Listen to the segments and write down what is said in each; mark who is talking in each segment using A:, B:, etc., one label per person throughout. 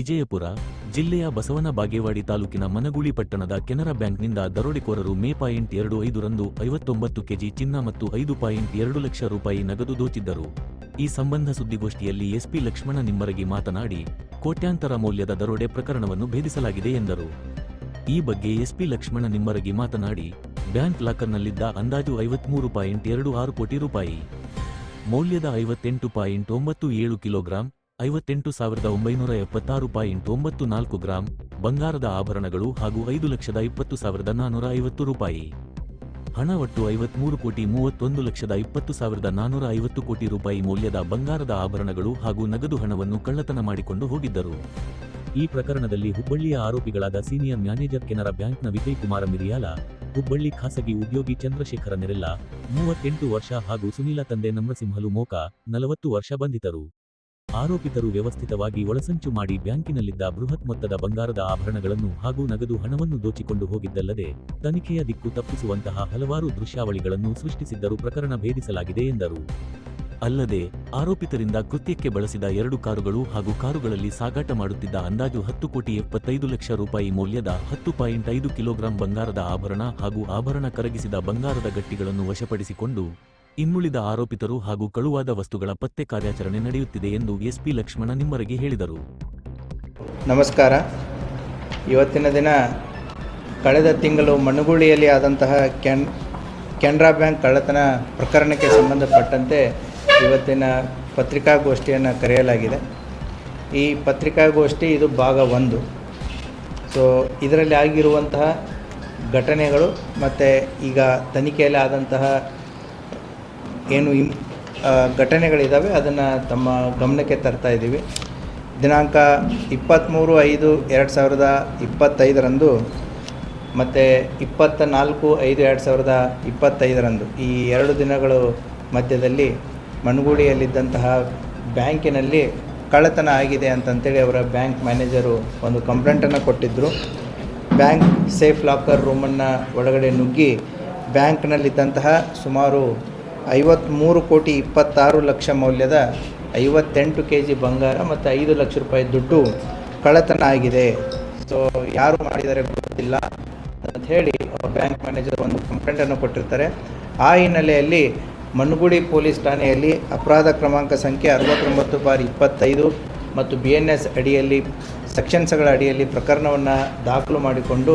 A: ವಿಜಯಪುರ ಜಿಲ್ಲೆಯ ಬಸವನ ಬಾಗೇವಾಡಿ ತಾಲೂಕಿನ ಮನಗುಳಿ ಪಟ್ಟಣದ ಕೆನರಾ ಬ್ಯಾಂಕ್ನಿಂದ ದರೋಡೆಕೋರರು ಮೇ ಪಾಯಿಂಟ್ ಎರಡು ಐದರಂದು ಐವತ್ತೊಂಬತ್ತು ಕೆಜಿ ಚಿನ್ನ ಮತ್ತು ಐದು ಪಾಯಿಂಟ್ ಎರಡು ಲಕ್ಷ ರೂಪಾಯಿ ನಗದು ದೋಚಿದ್ದರು. ಈ ಸಂಬಂಧ ಸುದ್ದಿಗೋಷ್ಠಿಯಲ್ಲಿ ಎಸ್ಪಿ ಲಕ್ಷ್ಮಣ ನಿಮ್ಮರಗಿ ಮಾತನಾಡಿ, ಕೋಟ್ಯಾಂತರ ಮೌಲ್ಯದ ದರೋಡೆ ಪ್ರಕರಣವನ್ನು ಭೇದಿಸಲಾಗಿದೆ ಎಂದರು. ಈ ಬಗ್ಗೆ ಎಸ್ಪಿ ಲಕ್ಷ್ಮಣ ನಿಮ್ಮರಗಿ ಮಾತನಾಡಿ, ಬ್ಯಾಂಕ್ ಲಾಕರ್ನಲ್ಲಿದ್ದ ಅಂದಾಜು ಐವತ್ಮೂರು ಪಾಯಿಂಟ್ ಎರಡು ಆರು ಕೋಟಿ ರೂಪಾಯಿ. ಮೌಲ್ಯದ ಐವತ್ತೆಂಟು ಪಾಯಿಂಟ್ ಒಂಬತ್ತು ಏಳು ಕಿಲೋಗ್ರಾಂ ಐವತ್ತೆಂಟು ಸಾವಿರದ ಒಂಬೈನೂರ ಎಪ್ಪತ್ತಾರು ಪಾಯಿಂಟ್ ಒಂಬತ್ತು ನಾಲ್ಕು ಗ್ರಾಂ ಬಂಗಾರದ ಆಭರಣಗಳು ಹಾಗೂ ಐದು ಲಕ್ಷದ ಇಪ್ಪತ್ತು ಸಾವಿರದ ನಾನ್ನೂರ ಐವತ್ತು ರೂಪಾಯಿ. ಹಣ ಒಟ್ಟು ಐವತ್ಮೂರು ಕೋಟಿ ಮೂವತ್ತೊಂದು ಲಕ್ಷದ ಇಪ್ಪತ್ತು ಸಾವಿರದ ನಾನ್ನೂರ ಐವತ್ತು ಕೋಟಿ ರೂಪಾಯಿ ಮೌಲ್ಯದ ಬಂಗಾರದ ಆಭರಣಗಳು ಹಾಗೂ ನಗದು ಹಣವನ್ನು ಕಳ್ಳತನ ಮಾಡಿಕೊಂಡು ಹೋಗಿದ್ದರು. ಈ ಪ್ರಕರಣದಲ್ಲಿ ಹುಬ್ಬಳ್ಳಿಯ ಆರೋಪಿಗಳಾದ ಸೀನಿಯರ್ ಮ್ಯಾನೇಜರ್ ಕೆನರಾ ಬ್ಯಾಂಕ್ನ ವಿಜಯ್ ಕುಮಾರ ಮಿರಿಯಾಲ, ಹುಬ್ಬಳ್ಳಿ ಖಾಸಗಿ ಉದ್ಯೋಗಿ ಚಂದ್ರಶೇಖರ ನೆರೆಲ್ಲ, ಮೂವತ್ತೆಂಟು ವರ್ಷ ಹಾಗೂ ಸುನೀಲ ತಂದೆ ನಮ್ರಸಿಂಹಲು ಮೋಕ, ನಲವತ್ತು ವರ್ಷ ಬಂಧಿತರು. ಆರೋಪಿತರು ವ್ಯವಸ್ಥಿತವಾಗಿ ಒಳಸಂಚು ಮಾಡಿ ಬ್ಯಾಂಕಿನಲ್ಲಿದ್ದ ಬೃಹತ್ ಮೊತ್ತದ ಬಂಗಾರದ ಆಭರಣಗಳನ್ನು ಹಾಗೂ ನಗದು ಹಣವನ್ನು ದೋಚಿಕೊಂಡು ಹೋಗಿದ್ದಲ್ಲದೆ, ತನಿಖೆಯ ದಿಕ್ಕು ತಪ್ಪಿಸುವಂತಹ ಹಲವಾರು ದೃಶ್ಯಾವಳಿಗಳನ್ನು ಸೃಷ್ಟಿಸಿದ್ದರೂ ಪ್ರಕರಣ ಭೇದಿಸಲಾಗಿದೆ ಎಂದರು. ಅಲ್ಲದೆ, ಆರೋಪಿತರಿಂದ ಕೃತ್ಯಕ್ಕೆ ಬಳಸಿದ ಎರಡು ಕಾರುಗಳು ಹಾಗೂ ಕಾರುಗಳಲ್ಲಿ ಸಾಗಾಟ ಮಾಡುತ್ತಿದ್ದ ಅಂದಾಜು ಹತ್ತು ಕೋಟಿ ಎಪ್ಪತ್ತೈದು ಲಕ್ಷ ರೂಪಾಯಿ ಮೌಲ್ಯದ ಹತ್ತು ಪಾಯಿಂಟ್ ಐದು ಕಿಲೋಗ್ರಾಂ ಬಂಗಾರದ ಆಭರಣ ಹಾಗೂ ಆಭರಣ ಕರಗಿಸಿದ ಬಂಗಾರದ ಗಟ್ಟಿಗಳನ್ನು ವಶಪಡಿಸಿಕೊಂಡು ಇನ್ನುಳಿದ ಆರೋಪಿತರು ಹಾಗೂ ಕಳುವಾದ ವಸ್ತುಗಳ ಪತ್ತೆ ಕಾರ್ಯಾಚರಣೆ ನಡೆಯುತ್ತಿದೆ ಎಂದು ಎಸ್ಪಿ ಲಕ್ಷ್ಮಣ ನಿಮ್ಮರಿಗೆ ಹೇಳಿದರು.
B: ನಮಸ್ಕಾರ. ಇವತ್ತಿನ ದಿನ ಕಳೆದ ತಿಂಗಳು ಮಣ್ಣುಗುಳಿಯಲ್ಲಿ ಆದಂತಹ ಕೆನ್, ಕೆನರಾ ಬ್ಯಾಂಕ್ ಕಳ್ಳತನ ಪ್ರಕರಣಕ್ಕೆ ಸಂಬಂಧಪಟ್ಟಂತೆ ಇವತ್ತಿನ ಪತ್ರಿಕಾಗೋಷ್ಠಿಯನ್ನು ಕರೆಯಲಾಗಿದೆ. ಈ ಪತ್ರಿಕಾಗೋಷ್ಠಿ ಇದು ಭಾಗ ಒಂದು. ಸೊ ಇದರಲ್ಲಿ ಆಗಿರುವಂತಹ ಘಟನೆಗಳು ಮತ್ತು ಈಗ ತನಿಖೆಯಲ್ಲಿ ಆದಂತಹ ಏನು ಇಂ ಘಟನೆಗಳಿದ್ದಾವೆ ಅದನ್ನು ತಮ್ಮ ಗಮನಕ್ಕೆ ತರ್ತಾ ಇದ್ದೀವಿ. ದಿನಾಂಕ ಇಪ್ಪತ್ತ್ಮೂರು ಐದು ಎರಡು ಸಾವಿರದ ಇಪ್ಪತ್ತೈದರಂದು ಮತ್ತು ಇಪ್ಪತ್ತ ನಾಲ್ಕು ಐದು ಎರಡು ಸಾವಿರದ ಇಪ್ಪತ್ತೈದರಂದು, ಈ ಎರಡು ದಿನಗಳು ಮಧ್ಯದಲ್ಲಿ ಮಣಗೂಡಿಯಲ್ಲಿದ್ದಂತಹ ಬ್ಯಾಂಕಿನಲ್ಲಿ ಕಳ್ಳತನ ಆಗಿದೆ ಅಂತಂತೇಳಿ ಅವರ ಬ್ಯಾಂಕ್ ಮ್ಯಾನೇಜರು ಒಂದು ಕಂಪ್ಲೇಂಟನ್ನು ಕೊಟ್ಟಿದ್ದರು ಬ್ಯಾಂಕ್ ಸೇಫ್ ಲಾಕರ್ ರೂಮನ್ನು ಒಳಗಡೆ ನುಗ್ಗಿ ಬ್ಯಾಂಕ್ನಲ್ಲಿದ್ದಂತಹ ಸುಮಾರು ಐವತ್ತ್ಮೂರು ಕೋಟಿ ಇಪ್ಪತ್ತಾರು ಲಕ್ಷ ಮೌಲ್ಯದ ಐವತ್ತೆಂಟು ಕೆ ಜಿ ಬಂಗಾರ ಮತ್ತು ಐದು ಲಕ್ಷ ರೂಪಾಯಿ ದುಡ್ಡು ಕಳ್ಳತನ ಆಗಿದೆ ಸೊ ಯಾರು ಮಾಡಿದರೆ ಗೊತ್ತಿಲ್ಲ. ಅಂತ ಹೇಳಿ ಬ್ಯಾಂಕ್ ಮ್ಯಾನೇಜರ್ ಒಂದು ಕಂಪ್ಲೇಂಟನ್ನು ಕೊಟ್ಟಿರ್ತಾರೆ. ಆ ಹಿನ್ನೆಲೆಯಲ್ಲಿ ಮಣ್ಗುಡಿ ಪೊಲೀಸ್ ಠಾಣೆಯಲ್ಲಿ ಅಪರಾಧ ಕ್ರಮಾಂಕ ಸಂಖ್ಯೆ ಅರವತ್ತೊಂಬತ್ತು ಬಾರ್ ಇಪ್ಪತ್ತೈದು ಮತ್ತು ಬಿ ಎನ್ ಎಸ್ ಅಡಿಯಲ್ಲಿ ಸೆಕ್ಷನ್ಸ್ಗಳ ಅಡಿಯಲ್ಲಿ ಪ್ರಕರಣವನ್ನು ದಾಖಲು ಮಾಡಿಕೊಂಡು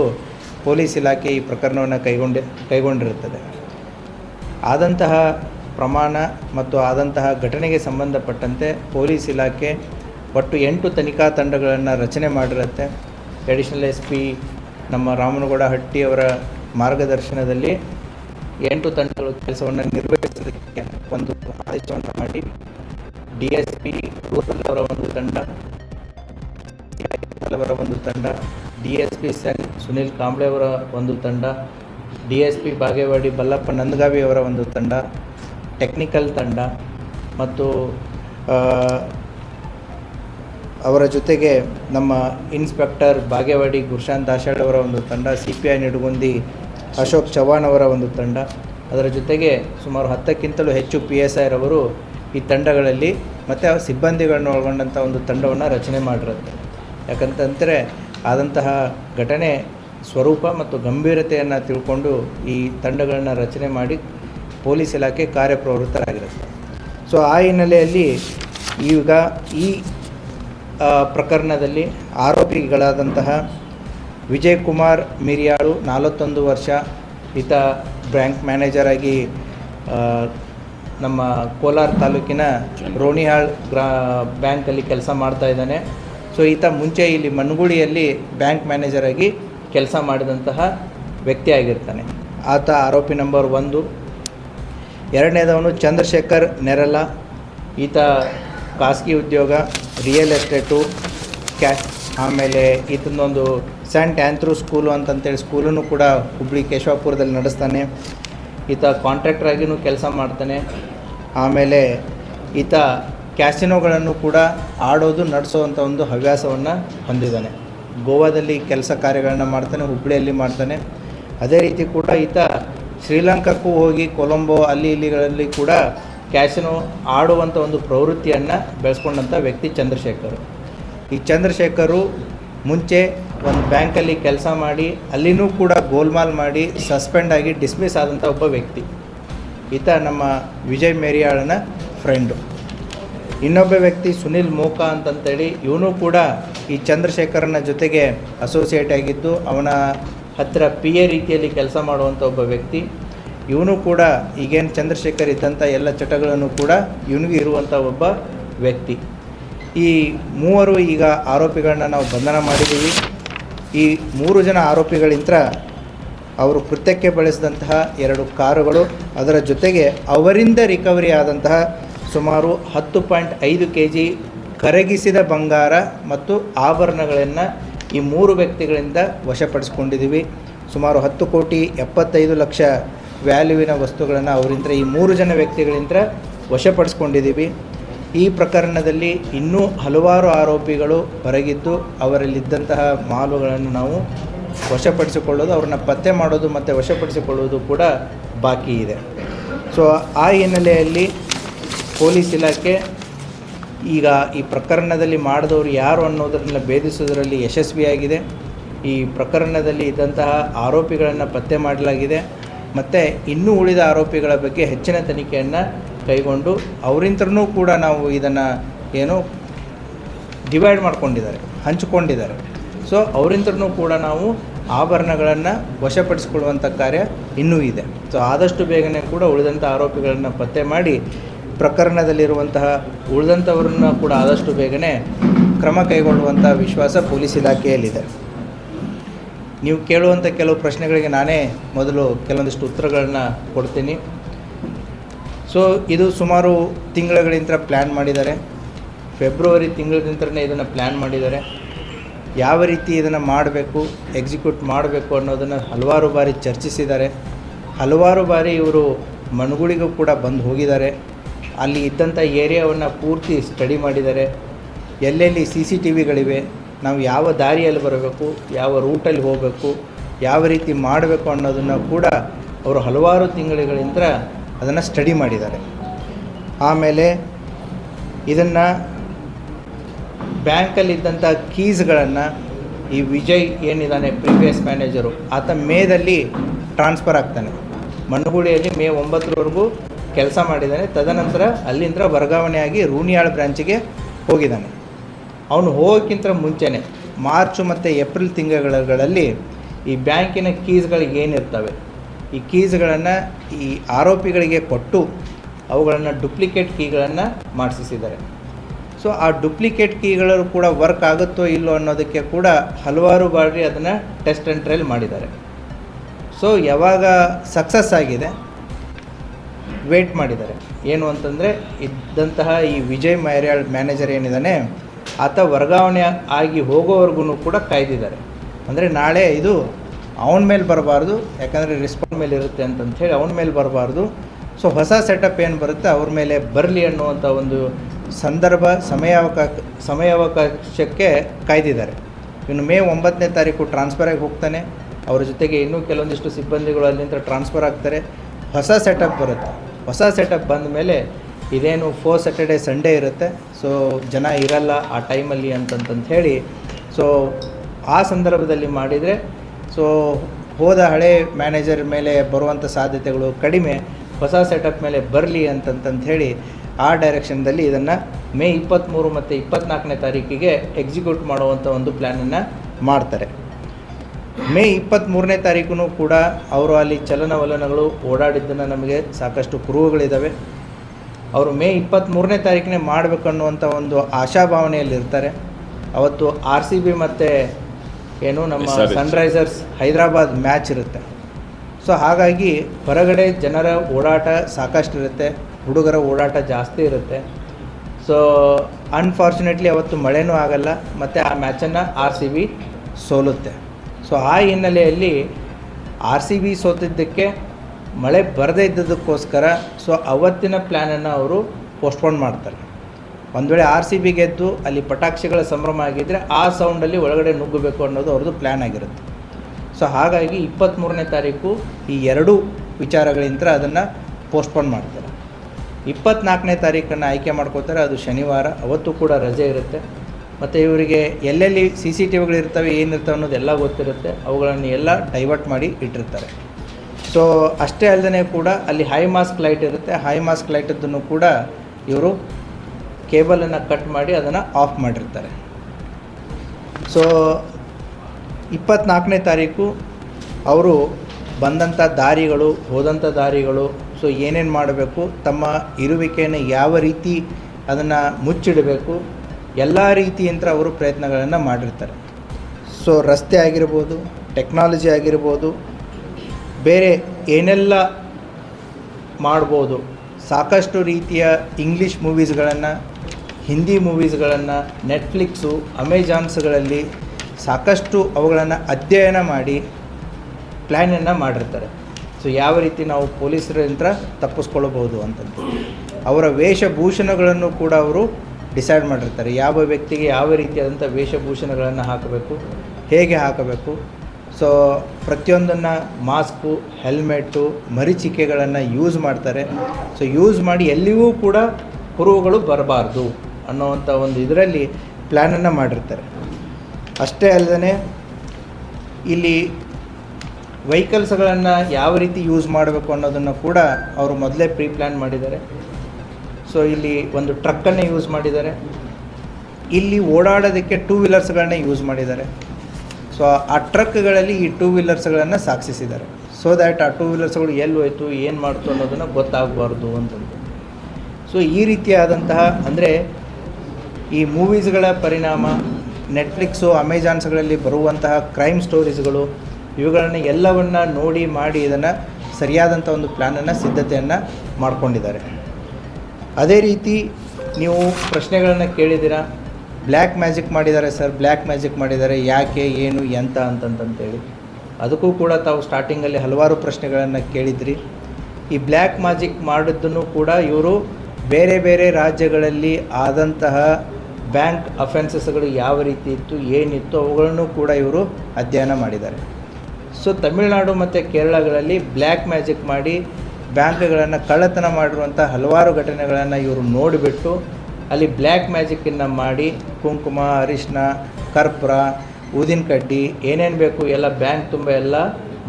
B: ಪೊಲೀಸ್ ಇಲಾಖೆ ಈ ಪ್ರಕರಣವನ್ನು ಕೈಗೊಂಡಿ, ಕೈಗೊಂಡಿರುತ್ತದೆ. ಆದಂತಹ ಪ್ರಮಾಣ ಮತ್ತು ಆದಂತಹ ಘಟನೆಗೆ ಸಂಬಂಧಪಟ್ಟಂತೆ ಪೊಲೀಸ್ ಇಲಾಖೆ ಒಟ್ಟು ಎಂಟು ತನಿಖಾ ತಂಡಗಳನ್ನು ರಚನೆ ಮಾಡಿರುತ್ತೆ. ಅಡಿಷನಲ್ ಎಸ್ ಪಿ ನಮ್ಮ ರಾಮನಗೌಡ ಹಟ್ಟಿಯವರ ಮಾರ್ಗದರ್ಶನದಲ್ಲಿ ಎಂಟು ತಂಡಗಳು ಕೆಲಸವನ್ನು ನಿರ್ವಹಿಸೋದಕ್ಕೆ ಒಂದು ಆದೇಶವನ್ನು ಮಾಡಿ. ಡಿ ಎಸ್ ಪಿ ಅವರ ಒಂದು ತಂಡ ಅವರ ಒಂದು ತಂಡ ಡಿ ಎಸ್ ಪಿ ಸೆನ್ ಸುನಿಲ್ ಕಾಂಬ್ಳೆ ಅವರ ಒಂದು ತಂಡ D S P Bagewadi Ballappa Nandagavi ಅವರ ಒಂದು ತಂಡ ಟೆಕ್ನಿಕಲ್ ತಂಡ ಮತ್ತು ಅವರ ಜೊತೆಗೆ ನಮ್ಮ ಇನ್ಸ್ಪೆಕ್ಟರ್ ಬಾಗೇವಾಡಿ ಗುರುಶಾಂತ್ ದಾಶಾಳ್ ಅವರ ಒಂದು ತಂಡ C P I Nidugundi Ashok Chavan ಅವರ ಒಂದು ತಂಡ. ಅದರ ಜೊತೆಗೆ ಸುಮಾರು ಹತ್ತಕ್ಕಿಂತಲೂ ಹೆಚ್ಚು ಪಿ ಎಸ್ ಐರವರು ಈ ತಂಡಗಳಲ್ಲಿ ಮತ್ತು ಆ ಸಿಬ್ಬಂದಿಗಳನ್ನು ಒಳಗೊಂಡಂಥ ಒಂದು ತಂಡವನ್ನು ರಚನೆ ಮಾಡಿರುತ್ತೆ ಯಾಕಂತಂದರೆ ಆದಂತಹ ಘಟನೆ ಸ್ವರೂಪ ಮತ್ತು ಗಂಭೀರತೆಯನ್ನು ತಿಳ್ಕೊಂಡು ಈ ತಂಡಗಳನ್ನು ರಚನೆ ಮಾಡಿ ಪೊಲೀಸ್ ಇಲಾಖೆ ಕಾರ್ಯಪ್ರವೃತ್ತರಾಗಿರುತ್ತೆ. ಸೊ ಆ ಹಿನ್ನೆಲೆಯಲ್ಲಿ ಈಗ ಈ ಪ್ರಕರಣದಲ್ಲಿ ಆರೋಪಿಗಳಾದಂತಹ ವಿಜಯ್ ಕುಮಾರ್ ಮಿರಿಯಾಳು ನಲವತ್ತೊಂದು ವರ್ಷ ಈತ ಬ್ಯಾಂಕ್ ಮ್ಯಾನೇಜರ್ ಆಗಿ ನಮ್ಮ ಕೋಲಾರ ತಾಲೂಕಿನ ರೋಣಿಹಾಳ್ ಗ್ರಾ, ಬ್ಯಾಂಕಲ್ಲಿ ಕೆಲಸ ಮಾಡ್ತಾ ಇದ್ದಾನೆ. ಸೊ ಈತ ಮುಂಚೆ ಇಲ್ಲಿ ಮನ್ಗುಡಿಯಲ್ಲಿ ಬ್ಯಾಂಕ್ ಮ್ಯಾನೇಜರ್ ಆಗಿ ಕೆಲಸ ಮಾಡಿದಂತಹ ವ್ಯಕ್ತಿ ಆಗಿರ್ತಾನೆ. ಆತ ಆರೋಪಿ ನಂಬರ್ ಒಂದು. ಎರಡನೇದವನು ಚಂದ್ರಶೇಖರ್ ನೆರಲ. ಈತ ಖಾಸಗಿ ಉದ್ಯೋಗ ರಿಯಲ್ ಎಸ್ಟೇಟು ಕ್ಯಾ ಆಮೇಲೆ ಈತನೊಂದು ಸೆಂಟ್ ಆ್ಯಂಥ್ರೂ ಸ್ಕೂಲು ಅಂತಂತೇಳಿ ಸ್ಕೂಲನ್ನು ಕೂಡ ಹುಬ್ಳಿ ಕೇಶವಪುರದಲ್ಲಿ ನಡೆಸ್ತಾನೆ. ಈತ ಕಾಂಟ್ರಾಕ್ಟ್ರಾಗಿಯೂ ಕೆಲಸ ಮಾಡ್ತಾನೆ. ಆಮೇಲೆ ಈತ ಕ್ಯಾಸಿನೋಗಳನ್ನು ಕೂಡ ಆಡೋದು ನಡೆಸೋವಂಥ ಒಂದು ಹವ್ಯಾಸವನ್ನು ಹೊಂದಿದ್ದಾನೆ. ಗೋವಾದಲ್ಲಿ ಕೆಲಸ ಕಾರ್ಯಗಳನ್ನ ಮಾಡ್ತಾನೆ ಹುಬ್ಬಳ್ಳಿಯಲ್ಲಿ ಮಾಡ್ತಾನೆ. ಅದೇ ರೀತಿ ಕೂಡ ಈತ ಶ್ರೀಲಂಕಾಕ್ಕೂ ಹೋಗಿ ಕೊಲಂಬೋ ಅಲ್ಲಿ ಇಲ್ಲಿಗಳಲ್ಲಿ ಕೂಡ ಕ್ಯಾಸಿನೋ ಆಡುವಂಥ ಒಂದು ಪ್ರವೃತ್ತಿಯನ್ನು ಬೆಳೆಸ್ಕೊಂಡಂಥ ವ್ಯಕ್ತಿ ಚಂದ್ರಶೇಖರ್. ಈ ಚಂದ್ರಶೇಖರು ಮುಂಚೆ ಒಂದು ಬ್ಯಾಂಕಲ್ಲಿ ಕೆಲಸ ಮಾಡಿ, ಅಲ್ಲಿನೂ ಕೂಡ ಗೋಲ್ಮಾಲ್ ಮಾಡಿ ಸಸ್ಪೆಂಡ್ ಆಗಿ ಡಿಸ್ಮಿಸ್ ಆದಂಥ ಒಬ್ಬ ವ್ಯಕ್ತಿ. ಈತ ನಮ್ಮ ವಿಜಯ್ ಮೇರಿಯಾಳನ ಫ್ರೆಂಡು. ಇನ್ನೊಬ್ಬ ವ್ಯಕ್ತಿ ಸುನಿಲ್ ಮೋಕಾ ಅಂತಂತೇಳಿ, ಇವನು ಕೂಡ ಈ ಚಂದ್ರಶೇಖರನ ಜೊತೆಗೆ ಅಸೋಸಿಯೇಟ್ ಆಗಿದ್ದು, ಅವನ ಹತ್ತಿರ ಪಿ ಎ ರೀತಿಯಲ್ಲಿ ಕೆಲಸ ಮಾಡುವಂಥ ಒಬ್ಬ ವ್ಯಕ್ತಿ. ಇವನು ಕೂಡ ಈಗೇನು ಚಂದ್ರಶೇಖರ್ ಇದ್ದಂಥ ಎಲ್ಲ ಚಟಗಳನ್ನು ಕೂಡ ಇವನಿಗೂ ಇರುವಂಥ ಒಬ್ಬ ವ್ಯಕ್ತಿ. ಈ ಮೂವರು ಈಗ ಆರೋಪಿಗಳನ್ನ ನಾವು ಬಂಧನ ಮಾಡಿದ್ದೀವಿ. ಈ ಮೂರು ಜನ ಆರೋಪಿಗಳಿಂದ ಅವರು ಕೃತ್ಯಕ್ಕೆ ಬಳಸಿದಂತಹ ಎರಡು ಕಾರುಗಳು, ಅದರ ಜೊತೆಗೆ ಅವರಿಂದ ರಿಕವರಿ ಆದಂತಹ ಸುಮಾರು ಹತ್ತು ಪಾಯಿಂಟ್ ಐದು ಕೆ ಜಿ ಕರಗಿಸಿದ ಬಂಗಾರ ಮತ್ತು ಆಭರಣಗಳನ್ನು ಈ ಮೂರು ವ್ಯಕ್ತಿಗಳಿಂದ ವಶಪಡಿಸ್ಕೊಂಡಿದ್ದೀವಿ. ಸುಮಾರು ಹತ್ತು ಕೋಟಿ ಎಪ್ಪತ್ತೈದು ಲಕ್ಷ ವ್ಯಾಲ್ಯೂವಿನ ವಸ್ತುಗಳನ್ನು ಅವರಿಂದ ಈ ಮೂರು ಜನ ವ್ಯಕ್ತಿಗಳಿಂದ ವಶಪಡಿಸ್ಕೊಂಡಿದ್ದೀವಿ. ಈ ಪ್ರಕರಣದಲ್ಲಿ ಇನ್ನೂ ಹಲವಾರು ಆರೋಪಿಗಳು ಹೊರಗಿದ್ದು ಅವರಲ್ಲಿದ್ದಂತಹ ಮಾಲುಗಳನ್ನು ನಾವು ವಶಪಡಿಸಿಕೊಳ್ಳೋದು, ಅವ್ರನ್ನ ಪತ್ತೆ ಮಾಡೋದು ಮತ್ತು ವಶಪಡಿಸಿಕೊಳ್ಳೋದು ಕೂಡ ಬಾಕಿ ಇದೆ. ಸೊ ಆ ಹಿನ್ನೆಲೆಯಲ್ಲಿ ಪೊಲೀಸ್ ಇಲಾಖೆ ಈಗ ಈ ಪ್ರಕರಣದಲ್ಲಿ ಮಾಡಿದವರು ಯಾರು ಅನ್ನೋದನ್ನು ಭೇದಿಸೋದರಲ್ಲಿ ಯಶಸ್ವಿಯಾಗಿದೆ. ಈ ಪ್ರಕರಣದಲ್ಲಿ ಇದ್ದಂತಹ ಆರೋಪಿಗಳನ್ನು ಪತ್ತೆ ಮಾಡಲಾಗಿದೆ. ಮತ್ತು ಇನ್ನೂ ಉಳಿದ ಆರೋಪಿಗಳ ಬಗ್ಗೆ ಹೆಚ್ಚಿನ ತನಿಖೆಯನ್ನು ಕೈಗೊಂಡು ಅವರಿಂತರೂ ಕೂಡ ನಾವು ಇದನ್ನು ಏನು ಡಿವೈಡ್ ಮಾಡ್ಕೊಂಡಿದ್ದಾರೆ, ಹಂಚಿಕೊಂಡಿದ್ದಾರೆ. ಸೊ ಅವರಿಂತರೂ ಕೂಡ ನಾವು ಆಭರಣಗಳನ್ನು ವಶಪಡಿಸಿಕೊಳ್ಳುವಂಥ ಕಾರ್ಯ ಇನ್ನೂ ಇದೆ. ಸೊ, ಆದಷ್ಟು ಬೇಗನೆ ಕೂಡ ಉಳಿದಂಥ ಆರೋಪಿಗಳನ್ನು ಪತ್ತೆ ಮಾಡಿ ಪ್ರಕರಣದಲ್ಲಿರುವಂತಹ ಉಳಿದಂಥವ್ರನ್ನ ಕೂಡ ಆದಷ್ಟು ಬೇಗನೆ ಕ್ರಮ ಕೈಗೊಳ್ಳುವಂಥ ವಿಶ್ವಾಸ ಪೊಲೀಸ್ ಇಲಾಖೆಯಲ್ಲಿದೆ. ನೀವು ಕೇಳುವಂಥ ಕೆಲವು ಪ್ರಶ್ನೆಗಳಿಗೆ ನಾನೇ ಮೊದಲು ಕೆಲವೊಂದಿಷ್ಟು ಉತ್ತರಗಳನ್ನ ಕೊಡ್ತೀನಿ. ಸೊ ಇದು ಸುಮಾರು ತಿಂಗಳುಗಳಿಂದ ಪ್ಲ್ಯಾನ್ ಮಾಡಿದ್ದಾರೆ. ಫೆಬ್ರವರಿ ತಿಂಗಳಿಂದನೇ ಇದನ್ನು ಪ್ಲ್ಯಾನ್ ಮಾಡಿದ್ದಾರೆ. ಯಾವ ರೀತಿ ಇದನ್ನು ಮಾಡಬೇಕು ಎಕ್ಸಿಕ್ಯೂಟ್ ಮಾಡಬೇಕು ಅನ್ನೋದನ್ನು ಹಲವಾರು ಬಾರಿ ಚರ್ಚಿಸಿದ್ದಾರೆ. ಹಲವಾರು ಬಾರಿ ಇವರು ಮಣಗುಳಿಗೂ ಕೂಡ ಬಂದು ಹೋಗಿದ್ದಾರೆ. ಅಲ್ಲಿ ಇದ್ದಂಥ ಏರಿಯಾವನ್ನು ಪೂರ್ತಿ ಸ್ಟಡಿ ಮಾಡಿದ್ದಾರೆ. ಎಲ್ಲೆಲ್ಲಿ ಸಿ ಸಿ ಟಿ ವಿಗಳಿವೆ, ನಾವು ಯಾವ ದಾರಿಯಲ್ಲಿ ಬರಬೇಕು, ಯಾವ ರೂಟಲ್ಲಿ ಹೋಗಬೇಕು, ಯಾವ ರೀತಿ ಮಾಡಬೇಕು ಅನ್ನೋದನ್ನು ಕೂಡ ಅವರು ಹಲವಾರು ತಿಂಗಳುಗಳಿಂದ ಅದನ್ನು ಸ್ಟಡಿ ಮಾಡಿದ್ದಾರೆ. ಆಮೇಲೆ ಇದನ್ನು ಬ್ಯಾಂಕಲ್ಲಿದ್ದಂಥ ಕೀಸ್ಗಳನ್ನು ಈ ವಿಜಯ್ ಏನಿದ್ದಾನೆ, ಪ್ರಿವಿಯಸ್ ಮ್ಯಾನೇಜರು, ಆತ ಮೇದಲ್ಲಿ ಟ್ರಾನ್ಸ್ಫರ್ ಆಗ್ತಾನೆ. ಮಣ್ಣುಗುಳಿಯಲ್ಲಿ ಮೇ ಒಂಬತ್ತರವರೆಗೂ ಕೆಲಸ ಮಾಡಿದ್ದಾನೆ. ತದನಂತರ ಅಲ್ಲಿಂದ ವರ್ಗಾವಣೆಯಾಗಿ ರೂನಿಯಾಳ್ ಬ್ರಾಂಚಿಗೆ ಹೋಗಿದ್ದಾನೆ. ಅವನು ಹೋಗೋಕ್ಕಿಂತ ಮುಂಚೆನೇ ಮಾರ್ಚ್ ಮತ್ತು ಏಪ್ರಿಲ್ ತಿಂಗಳುಗಳಲ್ಲಿ ಈ ಬ್ಯಾಂಕಿನ ಕೀಸ್ಗಳಿಗೆ ಏನಿರ್ತವೆ, ಈ ಕೀಸ್ಗಳನ್ನು ಈ ಆರೋಪಿಗಳಿಗೆ ಕೊಟ್ಟು ಅವುಗಳನ್ನು ಡುಪ್ಲಿಕೇಟ್ ಕೀಗಳನ್ನು ಮಾಡಿಸಿದ್ದಾರೆ ಸೊ, ಆ ಡುಪ್ಲಿಕೇಟ್ ಕೀಗಳು ಕೂಡ ವರ್ಕ್ ಆಗುತ್ತೋ ಇಲ್ಲೋ ಅನ್ನೋದಕ್ಕೆ ಕೂಡ ಹಲವಾರು ಬಾರಿ ಅದನ್ನು ಟೆಸ್ಟ್ ಆ್ಯಂಡ್ ಟ್ರಯಲ್ ಮಾಡಿದ್ದಾರೆ. ಸೊ, ಯಾವಾಗ ಸಕ್ಸಸ್ ಆಗಿದೆ ವೇಟ್ ಮಾಡಿದ್ದಾರೆ. ಏನು ಅಂತಂದರೆ, ಇದ್ದಂತಹ ಈ ವಿಜಯ್ ಮೈರ್ಯಾಳ್ ಮ್ಯಾನೇಜರ್ ಏನಿದ್ದಾನೆ ಆತ ವರ್ಗಾವಣೆ ಆಗಿ ಹೋಗೋವರೆಗೂ ಕೂಡ ಕಾಯ್ದಿದ್ದಾರೆ. ಅಂದರೆ ನಾಳೆ ಇದು ಅವನ ಮೇಲೆ ಬರಬಾರ್ದು, ಯಾಕಂದರೆ ರಿಸ್ಪಾಂಡ್ ಮೇಲೆ ಇರುತ್ತೆ ಅಂತಂತ ಹೇಳಿ ಅವನ ಮೇಲೆ ಬರಬಾರ್ದು. ಸೊ ಹೊಸ ಸೆಟಪ್ ಏನು ಬರುತ್ತೆ, ಅವ್ರ ಮೇಲೆ ಬರಲಿ ಅನ್ನುವಂಥ ಒಂದು ಸಂದರ್ಭ ಸಮಯಾವಕಾಶ ಸಮಯಾವಕಾಶಕ್ಕೆ ಕಾಯ್ದಿದ್ದಾರೆ. ಇನ್ನು ಮೇ ಒಂಬತ್ತನೇ ತಾರೀಕು ಟ್ರಾನ್ಸ್ಫರ್ ಆಗಿ ಹೋಗ್ತಾನೆ. ಅವ್ರ ಜೊತೆಗೆ ಇನ್ನೂ ಕೆಲವೊಂದಿಷ್ಟು ಸಿಬ್ಬಂದಿಗಳು ಅಲ್ಲಿಂದ ಟ್ರಾನ್ಸ್ಫರ್ ಆಗ್ತಾರೆ. ಹೊಸ ಸೆಟಪ್ ಬರುತ್ತೆ. ಹೊಸ ಸೆಟಪ್ ಬಂದ ಮೇಲೆ ಇದೇನು ಫೋರ್ ಸ್ಯಾಟರ್ಡೆ ಸಂಡೇ ಇರುತ್ತೆ. ಸೊ ಜನ ಇರಲ್ಲ ಆ ಟೈಮಲ್ಲಿ ಅಂತಂತಂತ ಹೇಳಿ. ಸೊ ಆ ಸಂದರ್ಭದಲ್ಲಿ ಮಾಡಿದರೆ ಸೊ ಹೋದ ಹಳೆ ಮ್ಯಾನೇಜರ್ ಮೇಲೆ ಬರುವಂಥ ಸಾಧ್ಯತೆಗಳು ಕಡಿಮೆ. ಹೊಸ ಸೆಟಪ್ ಮೇಲೆ ಬರಲಿ ಅಂತಂತಂತ ಹೇಳಿ ಆ ಡೈರೆಕ್ಷನ್ದಲ್ಲಿ ಇದನ್ನು ಮೇ ಇಪ್ಪತ್ತ್ಮೂರು ಮತ್ತು ಇಪ್ಪತ್ತ್ನಾಲ್ಕನೇ ತಾರೀಕಿಗೆ ಎಕ್ಸಿಕ್ಯೂಟ್ ಮಾಡುವಂಥ ಒಂದು ಪ್ಲ್ಯಾನನ್ನು ಮಾಡ್ತಾರೆ. ಮೇ ಇಪ್ಪತ್ತ್ಮೂರನೇ ತಾರೀಕು ಕೂಡ ಅವರು ಅಲ್ಲಿ ಚಲನವಲನಗಳು ಓಡಾಡಿದ್ದನ್ನು ನಮಗೆ ಸಾಕಷ್ಟು ಕುರುಹುಗಳಿದ್ದಾವೆ ಅವರು ಮೇ ಇಪ್ಪತ್ತ್ಮೂರನೇ ತಾರೀಕನೇ ಮಾಡಬೇಕು ಅನ್ನುವಂಥ ಒಂದು ಆಶಾಭಾವನೆಯಲ್ಲಿರ್ತಾರೆ. ಅವತ್ತು ಆರ್ ಸಿ ಬಿ ಮತ್ತು ಏನು ನಮ್ಮ ಸನ್ರೈಸರ್ಸ್ ಹೈದರಾಬಾದ್ ಮ್ಯಾಚ್ ಇರುತ್ತೆ. ಸೊ ಹಾಗಾಗಿ ಹೊರಗಡೆ ಜನರ ಓಡಾಟ ಸಾಕಷ್ಟು ಇರುತ್ತೆ ಹುಡುಗರ ಓಡಾಟ ಜಾಸ್ತಿ ಇರುತ್ತೆ. ಸೊ ಅನ್ಫಾರ್ಚುನೇಟ್ಲಿ ಅವತ್ತು ಮಳೆನೂ ಆಗಲ್ಲ ಮತ್ತು ಆ ಮ್ಯಾಚನ್ನು ಆರ್ ಸಿ ಬಿ ಸೋಲುತ್ತೆ. ಸೊ ಆ ಹಿನ್ನೆಲೆಯಲ್ಲಿ ಆರ್ ಸಿ ಬಿ ಸೋತಿದ್ದಕ್ಕೆ ಮಳೆ ಬರದೇ ಇದ್ದದಕ್ಕೋಸ್ಕರ ಸೊ ಅವತ್ತಿನ ಪ್ಲ್ಯಾನನ್ನು ಅವರು ಪೋಸ್ಟ್ಪೋನ್ ಮಾಡ್ತಾರೆ. ಒಂದು ವೇಳೆ ಆರ್ ಸಿ ಬಿ ಗೆದ್ದು ಅಲ್ಲಿ ಪಟಾಕ್ಷಿಗಳ ಸಂಭ್ರಮ ಆಗಿದ್ದರೆ ಆ ಸೌಂಡಲ್ಲಿ ಒಳಗಡೆ ನುಗ್ಗಬೇಕು ಅನ್ನೋದು ಅವ್ರದ್ದು ಪ್ಲ್ಯಾನ್ ಆಗಿರುತ್ತೆ. ಸೊ ಹಾಗಾಗಿ ಇಪ್ಪತ್ತ್ಮೂರನೇ ತಾರೀಕು ಈ ಎರಡೂ ವಿಚಾರಗಳಿಂದ ಅದನ್ನು ಪೋಸ್ಟ್ಪೋನ್ ಮಾಡ್ತಾರೆ. ಇಪ್ಪತ್ತ್ನಾಲ್ಕನೇ ತಾರೀಕನ್ನು ಆಯ್ಕೆ ಮಾಡ್ಕೋತಾರೆ, ಅದು ಶನಿವಾರ, ಅವತ್ತು ಕೂಡ ರಜೆ ಇರುತ್ತೆ. ಮತ್ತು ಇವರಿಗೆ ಎಲ್ಲೆಲ್ಲಿ ಸಿ ಸಿ ಟಿ ವಿಗಳು ಇರ್ತವೆ, ಏನಿರ್ತವೆ ಅನ್ನೋದೆಲ್ಲ ಗೊತ್ತಿರುತ್ತೆ. ಅವುಗಳನ್ನು ಎಲ್ಲ ಡೈವರ್ಟ್ ಮಾಡಿ ಇಟ್ಟಿರ್ತಾರೆ. ಸೊ ಅಷ್ಟೇ ಅಲ್ಲದೆ ಕೂಡ ಅಲ್ಲಿ ಹೈ ಮಾಸ್ಕ್ ಲೈಟ್ ಇರುತ್ತೆ. ಹೈ ಮಾಸ್ಕ್ ಲೈಟದ್ದನ್ನು ಕೂಡ ಇವರು ಕೇಬಲನ್ನು ಕಟ್ ಮಾಡಿ ಅದನ್ನು ಆಫ್ ಮಾಡಿರ್ತಾರೆ. ಸೊ ಇಪ್ಪತ್ನಾಲ್ಕನೇ ತಾರೀಕು ಅವರು ಬಂದಂಥ ದಾರಿಗಳು ಹೋದಂಥ ದಾರಿಗಳು ಸೊ ಏನೇನು ಮಾಡಬೇಕು, ತಮ್ಮ ಇರುವಿಕೆಯನ್ನು ಯಾವ ರೀತಿ ಅದನ್ನು ಮುಚ್ಚಿಡಬೇಕು ಎಲ್ಲ ರೀತಿಯಿಂದ ಅವರು ಪ್ರಯತ್ನಗಳನ್ನು ಮಾಡಿರ್ತಾರೆ. ಸೊ ರಸ್ತೆ ಆಗಿರ್ಬೋದು ಟೆಕ್ನಾಲಜಿ ಆಗಿರ್ಬೋದು, ಬೇರೆ ಏನೆಲ್ಲ ಮಾಡ್ಬೋದು, ಸಾಕಷ್ಟು ರೀತಿಯ ಇಂಗ್ಲೀಷ್ ಮೂವೀಸ್ಗಳನ್ನು ಹಿಂದಿ ಮೂವೀಸ್ಗಳನ್ನು ನೆಟ್ಫ್ಲಿಕ್ಸು ಅಮೆಜಾನ್ಸ್ಗಳಲ್ಲಿ ಸಾಕಷ್ಟು ಅವುಗಳನ್ನು ಅಧ್ಯಯನ ಮಾಡಿ ಪ್ಲ್ಯಾನನ್ನು ಮಾಡಿರ್ತಾರೆ. ಸೊ ಯಾವ ರೀತಿ ನಾವು ಪೊಲೀಸರಿಂದ ತಪ್ಪಿಸ್ಕೊಳ್ಬೋದು ಅಂತಂದು ಅವರ ವೇಷಭೂಷಣಗಳನ್ನು ಕೂಡ ಅವರು ಡಿಸೈಡ್ ಮಾಡಿರ್ತಾರೆ. ಯಾವ ವ್ಯಕ್ತಿಗೆ ಯಾವ ರೀತಿಯಾದಂಥ ವೇಷಭೂಷಣಗಳನ್ನು ಹಾಕಬೇಕು, ಹೇಗೆ ಹಾಕಬೇಕು. ಸೊ ಪ್ರತಿಯೊಂದನ್ನು ಮಾಸ್ಕು ಹೆಲ್ಮೆಟ್ಟು ಮರಿಚಿಕೆಗಳನ್ನು ಯೂಸ್ ಮಾಡ್ತಾರೆ. ಸೊ ಯೂಸ್ ಮಾಡಿ ಎಲ್ಲಿಯೂ ಕೂಡ ಕುರುಹುಗಳು ಬರಬಾರ್ದು ಅನ್ನೋವಂಥ ಒಂದು ಇದರಲ್ಲಿ ಪ್ಲ್ಯಾನನ್ನು ಮಾಡಿರ್ತಾರೆ. ಅಷ್ಟೇ ಅಲ್ಲದೆ ಇಲ್ಲಿ ವೆಹಿಕಲ್ಸ್ಗಳನ್ನು ಯಾವ ರೀತಿ ಯೂಸ್ ಮಾಡಬೇಕು ಅನ್ನೋದನ್ನು ಕೂಡ ಅವರು ಮೊದಲೇ ಪ್ರೀ ಪ್ಲ್ಯಾನ್ ಮಾಡಿದ್ದಾರೆ. ಸೊ ಇಲ್ಲಿ ಒಂದು ಟ್ರಕ್ಕನ್ನೇ ಯೂಸ್ ಮಾಡಿದ್ದಾರೆ. ಇಲ್ಲಿ ಓಡಾಡೋದಕ್ಕೆ ಟೂ ವೀಲರ್ಸ್ಗಳನ್ನೇ ಯೂಸ್ ಮಾಡಿದ್ದಾರೆ. ಸೊ ಆ ಟ್ರಕ್ಗಳಲ್ಲಿ ಈ ಟೂ ವೀಲರ್ಸ್ಗಳನ್ನು ಸಾಕ್ಷಿಸಿದ್ದಾರೆ ಸೊ ದ್ಯಾಟ್ ಆ ಟೂ ವೀಲರ್ಸ್ಗಳು ಎಲ್ಲಿ ಹೋಯ್ತು, ಏನು ಮಾಡ್ತು ಅನ್ನೋದನ್ನು ಗೊತ್ತಾಗಬಾರ್ದು ಅಂತಂದು ಸೊ ಈ ರೀತಿಯಾದಂತಹ, ಅಂದರೆ ಈ ಮೂವೀಸ್ಗಳ ಪರಿಣಾಮ ನೆಟ್ಫ್ಲಿಕ್ಸು ಅಮೆಜಾನ್ಸ್ಗಳಲ್ಲಿ ಬರುವಂತಹ ಕ್ರೈಮ್ ಸ್ಟೋರೀಸ್ಗಳು ಇವುಗಳನ್ನು ಎಲ್ಲವನ್ನು ನೋಡಿ ಮಾಡಿ ಇದನ್ನು ಸರಿಯಾದಂಥ ಒಂದು ಪ್ಲ್ಯಾನನ್ನು ಸಿದ್ಧತೆಯನ್ನು ಮಾಡ್ಕೊಂಡಿದ್ದಾರೆ. ಅದೇ ರೀತಿ ನೀವು ಪ್ರಶ್ನೆಗಳನ್ನು ಕೇಳಿದ್ದೀರಾ? ಬ್ಲ್ಯಾಕ್ ಮ್ಯಾಜಿಕ್ ಮಾಡಿದ್ದಾರೆ ಸರ್ ಬ್ಲ್ಯಾಕ್ ಮ್ಯಾಜಿಕ್ ಮಾಡಿದ್ದಾರೆ. ಯಾಕೆ, ಏನು, ಎಂತ ಅಂತಂತಂತೇಳಿ. ಅದಕ್ಕೂ ಕೂಡ ತಾವು ಸ್ಟಾರ್ಟಿಂಗಲ್ಲಿ ಹಲವಾರು ಪ್ರಶ್ನೆಗಳನ್ನು ಕೇಳಿದ್ರಿ. ಈ ಬ್ಲ್ಯಾಕ್ ಮ್ಯಾಜಿಕ್ ಮಾಡಿದ್ದನ್ನು ಕೂಡ ಇವರು ಬೇರೆ ಬೇರೆ ರಾಜ್ಯಗಳಲ್ಲಿ ಆದಂತಹ ಬ್ಯಾಂಕ್ ಅಫೆನ್ಸಸ್ಗಳು ಯಾವ ರೀತಿ ಇತ್ತು, ಏನಿತ್ತು, ಅವುಗಳನ್ನು ಕೂಡ ಇವರು ಅಧ್ಯಯನ ಮಾಡಿದ್ದಾರೆ. ಸೊ ತಮಿಳುನಾಡು ಮತ್ತು ಕೇರಳಗಳಲ್ಲಿ ಬ್ಲ್ಯಾಕ್ ಮ್ಯಾಜಿಕ್ ಮಾಡಿ ಬ್ಯಾಂಕ್ಗಳನ್ನು ಕಳ್ಳತನ ಮಾಡಿರುವಂಥ ಹಲವಾರು ಘಟನೆಗಳನ್ನು ಇವರು ನೋಡಿಬಿಟ್ಟು ಅಲ್ಲಿ ಬ್ಲ್ಯಾಕ್ ಮ್ಯಾಜಿಕ್ಕನ್ನು ಮಾಡಿ, ಕುಂಕುಮ, ಅರಿಶಿನ, ಕರ್ಪೂರ, ಊದಿನ ಕಡ್ಡಿ, ಏನೇನು ಬೇಕು ಎಲ್ಲ ಬ್ಯಾಂಕ್ ತುಂಬ ಎಲ್ಲ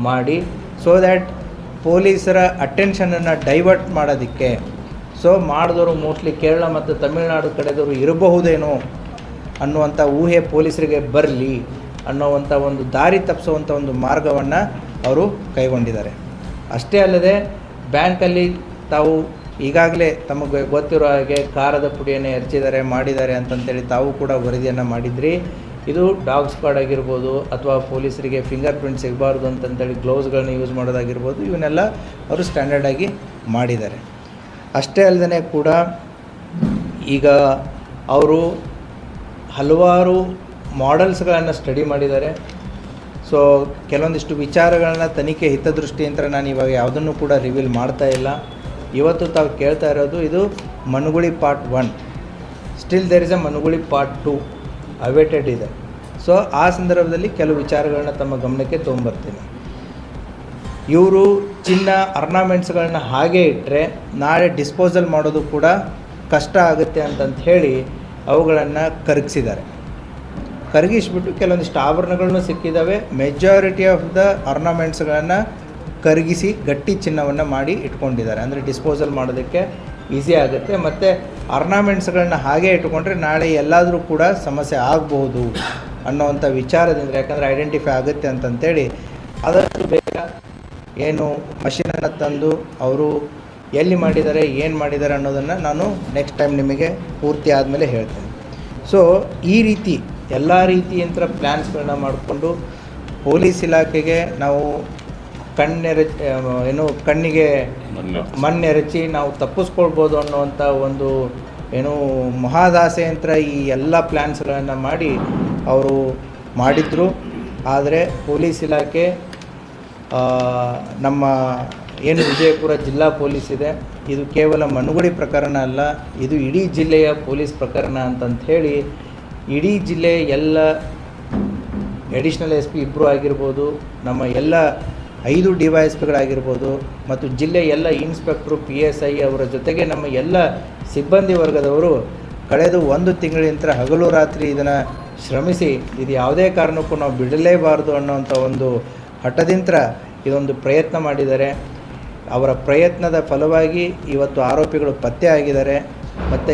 B: ಮಾಡಿ ಸೊ ದ್ಯಾಟ್ ಪೊಲೀಸರ ಅಟೆನ್ಷನನ್ನು ಡೈವರ್ಟ್ ಮಾಡೋದಕ್ಕೆ. ಸೊ ಮಾಡಿದವರು ಮೋಸ್ಟ್ಲಿ ಕೇರಳ ಮತ್ತು ತಮಿಳುನಾಡು ಕಡೆದವರು ಇರಬಹುದೇನೋ ಅನ್ನುವಂಥ ಊಹೆ ಪೊಲೀಸರಿಗೆ ಬರಲಿ ಅನ್ನೋವಂಥ ಒಂದು ದಾರಿ ತಪ್ಪಿಸುವಂಥ ಒಂದು ಮಾರ್ಗವನ್ನು ಅವರು ಕೈಗೊಂಡಿದ್ದಾರೆ. ಅಷ್ಟೇ ಅಲ್ಲದೆ ಬ್ಯಾಂಕಲ್ಲಿ ತಾವು ಈಗಾಗಲೇ ತಮಗೆ ಗೊತ್ತಿರೋ ಹಾಗೆ ಖಾರದ ಪುಡಿಯನ್ನು ಎರಚಿದ್ದಾರೆ ಮಾಡಿದ್ದಾರೆ ಅಂತಂತೇಳಿ ತಾವು ಕೂಡ ವರದಿಯನ್ನು ಮಾಡಿದ್ರಿ. ಇದು ಡಾಗ್ ಸ್ಕ್ವಾಡ್ ಆಗಿರ್ಬೋದು ಅಥವಾ ಪೊಲೀಸರಿಗೆ ಫಿಂಗರ್ ಪ್ರಿಂಟ್ ಸಿಗಬಾರ್ದು ಅಂತಂತೇಳಿ ಗ್ಲೌಸ್ಗಳನ್ನ ಯೂಸ್ ಮಾಡೋದಾಗಿರ್ಬೋದು, ಇವನ್ನೆಲ್ಲ ಅವರು ಸ್ಟ್ಯಾಂಡರ್ಡಾಗಿ ಮಾಡಿದ್ದಾರೆ. ಅಷ್ಟೇ ಅಲ್ಲದೆ ಕೂಡ ಈಗ ಅವರು ಹಲವಾರು ಮಾಡೆಲ್ಸ್ಗಳನ್ನು ಸ್ಟಡಿ ಮಾಡಿದ್ದಾರೆ. ಸೊ ಕೆಲವೊಂದಿಷ್ಟು ವಿಚಾರಗಳನ್ನ ತನಿಖೆ ಹಿತದೃಷ್ಟಿಯಿಂದ ನಾನು ಇವಾಗ ಯಾವುದನ್ನು ಕೂಡ ರಿವೀಲ್ ಮಾಡ್ತಾ ಇಲ್ಲ. ಇವತ್ತು ತಾವು ಕೇಳ್ತಾ ಇರೋದು ಇದು ಮನುಗುಳಿ part one still there is a ಮನುಗುಳಿ part two awaited ಇದೆ. ಸೊ ಆ ಸಂದರ್ಭದಲ್ಲಿ ಕೆಲವು ವಿಚಾರಗಳನ್ನ ತಮ್ಮ ಗಮನಕ್ಕೆ ತೊಗೊಂಬರ್ತೀನಿ. ಇವರು ಚಿನ್ನ ಅರ್ನಾಮೆಂಟ್ಸ್ಗಳನ್ನ ಹಾಗೆ ಇಟ್ಟರೆ ನಾಳೆ ಡಿಸ್ಪೋಸಲ್ ಮಾಡೋದು ಕೂಡ ಕಷ್ಟ ಆಗುತ್ತೆ ಅಂತಂತ ಹೇಳಿ ಅವುಗಳನ್ನು ಕರಗಿಸಿದ್ದಾರೆ. ಕರಗಿಸ್ಬಿಟ್ಟು ಕೆಲವೊಂದಿಷ್ಟು ಆಭರಣಗಳನ್ನು ಸಿಕ್ಕಿದ್ದಾವೆ ಮೆಜಾರಿಟಿ ಆಫ್ ದ ಆರ್ನಮೆಂಟ್ಸ್ಗಳನ್ನು ಕರಗಿಸಿ ಗಟ್ಟಿ ಚಿನ್ನವನ್ನು ಮಾಡಿ ಇಟ್ಕೊಂಡಿದ್ದಾರೆ. ಅಂದರೆ ಡಿಸ್ಪೋಸಲ್ ಮಾಡೋದಕ್ಕೆ ಈಸಿ ಆಗುತ್ತೆ. ಮತ್ತು ಆರ್ನಮೆಂಟ್ಸ್ಗಳನ್ನ ಹಾಗೆ ಇಟ್ಕೊಂಡ್ರೆ ನಾಳೆ ಎಲ್ಲಾದರೂ ಕೂಡ ಸಮಸ್ಯೆ ಆಗಬಹುದು ಅನ್ನೋವಂಥ ವಿಚಾರದಿಂದ, ಯಾಕಂದರೆ ಐಡೆಂಟಿಫೈ ಆಗುತ್ತೆ ಅಂತಂತೇಳಿ. ಆದಷ್ಟು ಬೇಗ ಏನು ಮಷೀನನ್ನು ತಂದು ಅವರು ಎಲ್ಲಿ ಮಾಡಿದ್ದಾರೆ, ಏನು ಮಾಡಿದ್ದಾರೆ ಅನ್ನೋದನ್ನು ನಾನು ನೆಕ್ಸ್ಟ್ ಟೈಮ್ ನಿಮಗೆ ಪೂರ್ತಿ ಆದಮೇಲೆ ಹೇಳ್ತೇನೆ. ಸೊ ಈ ರೀತಿ ಎಲ್ಲ ರೀತಿಯಂತ ಪ್ಲ್ಯಾನ್ಸ್ಗಳನ್ನ ಮಾಡಿಕೊಂಡು ಪೊಲೀಸ್ ಇಲಾಖೆಗೆ ನಾವು ಕಣ್ಣೆರ ಏನು ಕಣ್ಣಿಗೆ ಮಣ್ಣೆರಚಿ ನಾವು ತಪ್ಪಿಸ್ಕೊಳ್ಬೋದು ಅನ್ನುವಂಥ ಒಂದು ಏನು ಮಹಾದಾಸೆಯಂತ್ರ ಈ ಎಲ್ಲ ಪ್ಲ್ಯಾನ್ಸ್ಗಳನ್ನು ಮಾಡಿ ಅವರು ಮಾಡಿದರು. ಆದರೆ ಪೊಲೀಸ್ ಇಲಾಖೆ ನಮ್ಮ ಏನು ವಿಜಯಪುರ ಜಿಲ್ಲಾ ಪೊಲೀಸ್ ಇದೆ ಇದು ಕೇವಲ ಮನುಗುಡಿ ಪ್ರಕರಣ ಅಲ್ಲ ಇದು ಇಡೀ ಜಿಲ್ಲೆಯ ಪೊಲೀಸ್ ಪ್ರಕರಣ ಅಂತಂಥೇಳಿ ಹೇಳಿ ಇಡೀ ಜಿಲ್ಲೆ ಎಲ್ಲ ಎಡಿಷ್ನಲ್ ಎಸ್ ಪಿ ಇಬ್ಬರು ಆಗಿರ್ಬೋದು, ನಮ್ಮ ಎಲ್ಲ ಐದು ಡಿ ವೈ ಎಸ್ ಪಿಗಳಾಗಿರ್ಬೋದು ಮತ್ತು ಜಿಲ್ಲೆ ಎಲ್ಲ ಇನ್ಸ್ಪೆಕ್ಟ್ರು ಪಿ ಎಸ್ ಐ ಅವರ ಜೊತೆಗೆ ನಮ್ಮ ಎಲ್ಲ ಸಿಬ್ಬಂದಿ ವರ್ಗದವರು ಕಳೆದು ಒಂದು ತಿಂಗಳಿಂದ ಹಗಲು ರಾತ್ರಿ ಇದನ್ನು ಶ್ರಮಿಸಿ, ಇದು ಯಾವುದೇ ಕಾರಣಕ್ಕೂ ನಾವು ಬಿಡಲೇಬಾರ್ದು ಅನ್ನೋಂಥ ಒಂದು ಹಠದಿಂತ ಇದೊಂದು ಪ್ರಯತ್ನ ಮಾಡಿದ್ದಾರೆ. ಅವರ ಪ್ರಯತ್ನದ ಫಲವಾಗಿ ಇವತ್ತು ಆರೋಪಿಗಳು ಪತ್ತೆ ಆಗಿದ್ದಾರೆ. ಮತ್ತು